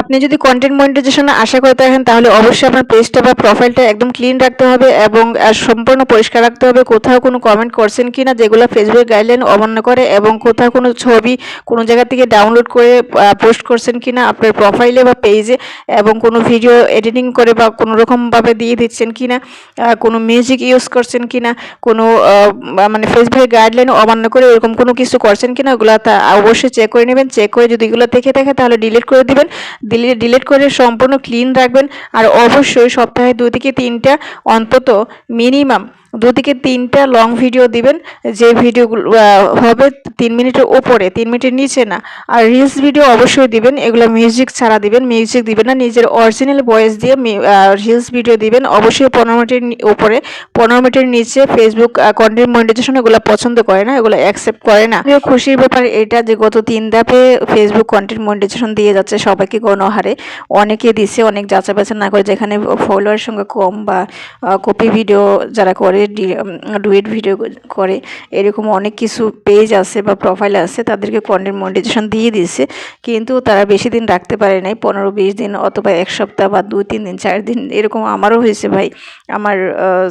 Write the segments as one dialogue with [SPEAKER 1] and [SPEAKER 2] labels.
[SPEAKER 1] আপনি যদি content monetization আশা করে থাকেন, তাহলে অবশ্যই আপনার পেজটা বা প্রোফাইলটা একদম ক্লিন রাখতে হবে এবং সম্পূর্ণ পরিষ্কার রাখতে হবে। কোথাও কোনো কমেন্ট করছেন কি না যেগুলো ফেসবুক গাইডলাইন অমান্য করে এবং কোথাও কোনো ছবি কোনো জায়গা থেকে ডাউনলোড করে পোস্ট করছেন কি না আপনার প্রোফাইলে বা পেজে এবং কোনো ভিডিও এডিটিং করে বা কোনো রকমভাবে দিয়ে দিচ্ছেন কি না কোনো মিউজিক ইউজ করছেন কি না কোনো মানে ফেসবুকের গাইডলাইন অমান্য করে এরকম কোনো কিছু করছেন কি না ওগুলো অবশ্যই চেক করে নেবেন। চেক করে যদি এগুলো থেকে থাকে, তাহলে ডিলিট করে দিবেন। ডিলিট ডিলিট করে সম্পূর্ণ ক্লিন রাখবেন। আর অবশ্যই সপ্তাহে দু থেকে তিনটা অন্তত মিনিমাম দু থেকে তিনটা লং ভিডিও দিবেন। যে ভিডিওগুলো হবে তিন মিনিটের ওপরে তিন মিনিটের নিচে না। আর রিলস ভিডিও অবশ্যই দিবেন, এগুলো মিউজিক ছাড়া দিবেন মিউজিক দিবেন না, নিজের অরিজিনাল ভয়েস দিয়ে রিলস ভিডিও দিবেন। অবশ্যই পনেরো মিনিটের উপরে, পনেরো মিনিটের নিচে ফেসবুক কন্টেন্ট মনিটাইজেশন এগুলো পছন্দ করে না, এগুলো অ্যাকসেপ্ট করে না। আমিও খুশির ব্যাপার এটা যে গত তিন ধাপে ফেসবুক কন্টেন্ট মনিটাইজেশন দিয়ে যাচ্ছে সবাইকে গণহারে অনেকে দিছে, অনেক যাচা বাছা না করে, যেখানে ফলোয়ার সংখ্যা কম বা কপি ভিডিও যারা করে ডুয়েট ভিডিও করে। এরকম অনেক কিছু পেজ আছে বা প্রোফাইল আছে, তাদেরকে কন্টেন্ট মনিটাইজেশন দিয়ে দিয়েছে কিন্তু তারা বেশি দিন রাখতে পারে নাই, পনেরো, বিশ দিন অথবা এক সপ্তাহ বা দুই, তিন দিন, চার দিন, এরকম আমারও হয়েছে ভাই। আমার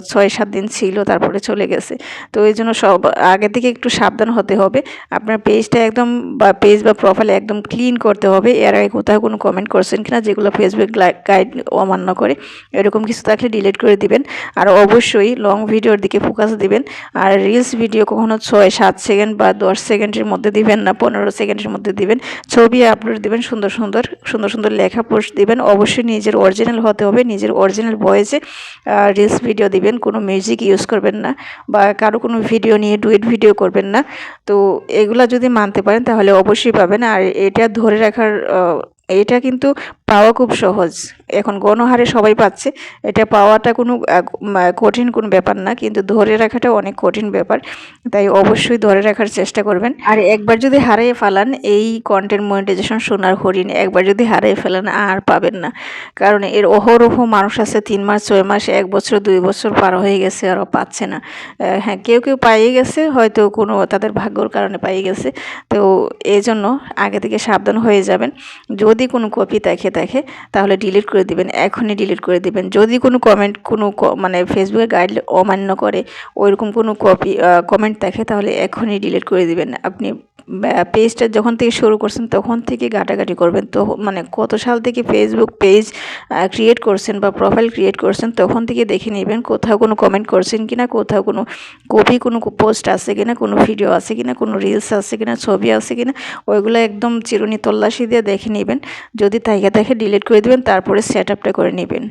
[SPEAKER 1] ছয়, সাত দিন ছিল, তারপরে চলে গেছে। তো এই জন্য সব, আগে থেকে একটু সাবধান হতে হবে। আপনার পেজটা একদম বা পেজ বা প্রোফাইল একদম ক্লিন করতে হবে। এর আগে কোথাও কোনো কমেন্ট করছেন কিনা, যেগুলো ফেসবুক গাইড অমান্য করে, এরকম কিছু থাকলে ডিলিট করে দিবেন। আর অবশ্যই লং ভিডিওর দিকে ফোকাস দিবেন। আর রিলস ভিডিও কখনো ছয়, সাত সেকেন্ড বা দশ সেকেন্ডের মধ্যে দিবেন না, পনেরো সেকেন্ডের মধ্যে দিবেন। ছবি আপলোড দিবেন, সুন্দর সুন্দর সুন্দর সুন্দর লেখা পোস্ট দিবেন। অবশ্যই নিজের অরিজিনাল হতে হবে, নিজের অরিজিনাল ভয়েসে রিলস ভিডিও দিবেন। কোনো মিউজিক ইউজ করবেন না বা কারও কোনো ভিডিও নিয়ে ডুয়েট ভিডিও করবেন না। তো এগুলা যদি মানতে পারেন তাহলে অবশ্যই পাবেন। আর এটা ধরে রাখার এটা কিন্তু পাওয়া খুব সহজ। এখন গণহারে সবাই পাচ্ছে। এটা পাওয়াটা কোনো কঠিন কোনো ব্যাপার না, কিন্তু ধরে রাখাটা অনেক কঠিন ব্যাপার। তাই অবশ্যই ধরে রাখার চেষ্টা করবেন। আর একবার যদি হারিয়ে ফেলান, এই কন্টেন্ট মনিটাইজেশন সোনার হরিণ, একবার যদি হারিয়ে ফেলান, আর পাবেন না। কারণ এর অহরহ মানুষ আছে তিন মাস, ছয় মাস, এক বছর, দুই বছর পার হয়ে গেছে আরও পাচ্ছে না। হ্যাঁ কেউ কেউ পাইয়ে গেছে, হয়তো কোনো তাদের ভাগ্যর কারণে পাইয়ে গেছে। তো এই জন্য আগে থেকে সাবধান হয়ে যাবেন। যদি কোনো কপি দেখে দেখে, তাহলে ডিলিট করে দিবেন, এখনই ডিলিট করে দিবেন। যদি কোনো কমেন্ট কোনো মানে ফেসবুকে গাইড অমান্য করে, ওইরকম কোনো কপি কমেন্ট দেখে, তাহলে এখনই ডিলিট করে দিবেন। আপনি পেজটা যখন থেকে শুরু করছেন, তখন থেকে ঘাটাঘাটি করবেন। তো মানে কত সাল থেকে ফেসবুক পেজ ক্রিয়েট করছেন বা প্রোফাইল ক্রিয়েট করছেন, তখন থেকে দেখে নেবেন কোথাও কোনো কমেন্ট করছেন কি না কোথাও কোনো কপি কোনো পোস্ট আছে কি না কোনো ভিডিও আছে কি না কোনো রিলস আছে কি না ছবি আছে কি না ওইগুলো একদম চিরুনি তল্লাশি দিয়ে দেখে নেবেন। যদি তাইকে দেখে ডিলিট করে দিবেন, তারপরে সেট আপটা করে নেবেন।